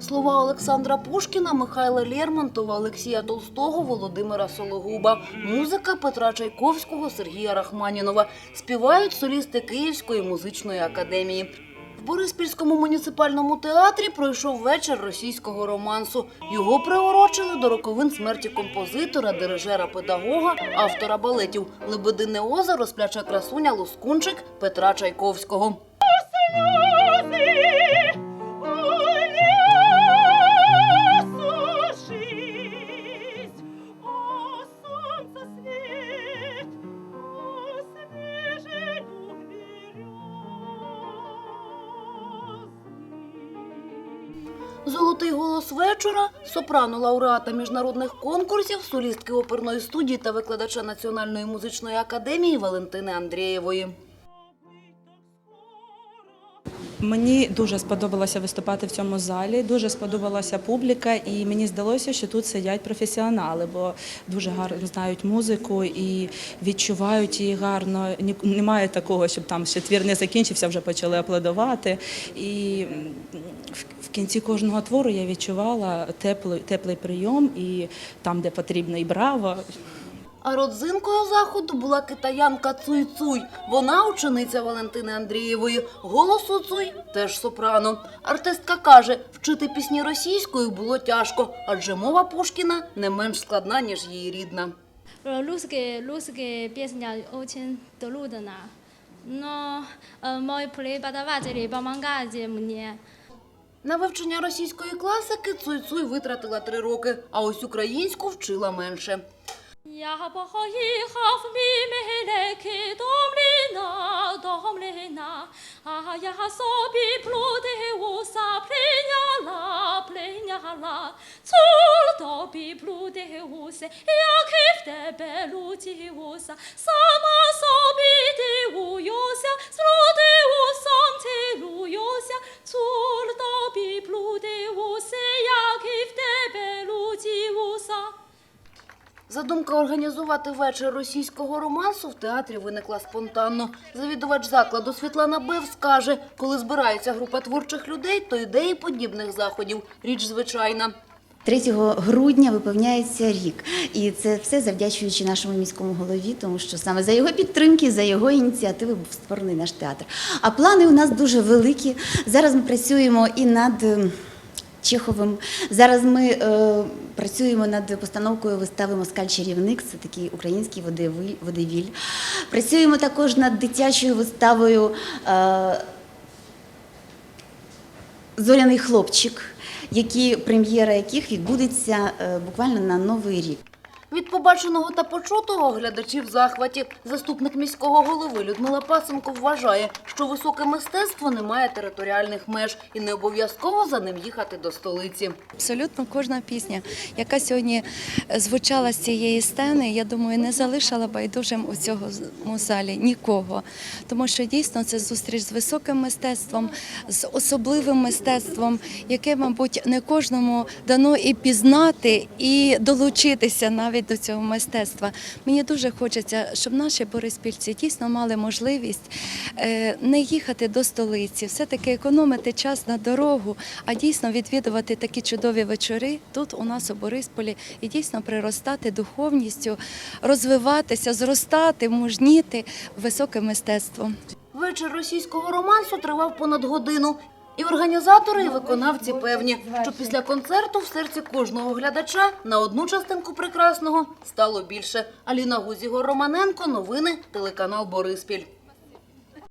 Слова Олександра Пушкіна, Михайла Лермонтова, Олексія Толстого, Володимира Сологуба. Музика Петра Чайковського, Сергія Рахманінова. Співають солісти Київської музичної академії. В Бориспільському муніципальному театрі пройшов вечір російського романсу. Його приурочили до роковин смерті композитора, дирижера, педагога, автора балетів «Лебедине озеро», «Спляча красуня», «Лускунчик» Петра Чайковського. Золотий голос вечора, сопрано лауреата міжнародних конкурсів, солістки оперної студії та викладача Національної музичної академії Валентини Андрієвої. Мені дуже сподобалося виступати в цьому залі, дуже сподобалася публіка, і мені здалося, що тут сидять професіонали, бо дуже гарно знають музику і відчувають її гарно. Немає такого, щоб там ще твір не закінчився, вже почали аплодувати. І в кінці кожного твору я відчувала теплий, теплий прийом, і там, де потрібно, і браво. А родзинкою заходу була китаянка Цуй Цуй. Вона учениця Валентини Андрієвої. Голос у Цуй теж сопрано. Артистка каже, вчити пісні російською було тяжко, адже мова Пушкіна не менш складна, ніж її рідна. Э, Русские, русские песни очень трудно, но э, мой преподаватель помогает мне. На вивчення російської класики Цуй Цуй витратила три роки, а ось українську вчила менше. Я поїхав мімілеки домліна, домліна, а я собі блудився, прийняла, прийняла, цур тобі блудився, як і в тебе лудився, сама собі дивуюся, з Задумка організувати вечір російського романсу в театрі виникла спонтанно. Завідувач закладу Світлана Бев скаже, коли збирається група творчих людей, то ідеї подібних заходів річ звичайна. 3 грудня виповняється рік, і це все завдячуючи нашому міському голові, тому що саме за його підтримки, за його ініціативи був створений наш театр. А плани у нас дуже великі. Зараз ми працюємо і над е, Чеховим. Зараз ми е, працюємо над постановкою вистави Москаль-чарівник, це такий український водевиль. водевіль. Працюємо також над дитячою виставою. Е, Зоряний хлопчик, які прем'єра яких відбудеться е, буквально на новий рік. Від побаченого та почутого глядачі захваті. Заступник міського голови Людмила Пасенко вважає, що високе мистецтво не має територіальних меж і не обов'язково за ним їхати до столиці. Абсолютно кожна пісня, яка сьогодні е, звучала з цієї сцени, я думаю, не залишила байдужим у цьому залі нікого. Тому що дійсно це зустріч з високим мистецтвом, з особливим мистецтвом, яке, мабуть, не кожному дано і пізнати, і долучитися навіть до цього мистецтва. Мені дуже хочеться, щоб наші бориспільці дійсно мали можливість е, не їхати до столиці, все-таки економити час на дорогу, а дійсно відвідувати такі чудові вечори тут у нас у Борисполі і дійсно приростати духовністю, розвиватися, зростати, мужніти високе мистецтво. Вечір російського романсу тривав понад годину. І організатори, і виконавці певні, що після концерту в серці кожного глядача на одну частинку прекрасного стало більше. Аліна Гузігор Романенко, новини, телеканал Бориспіль.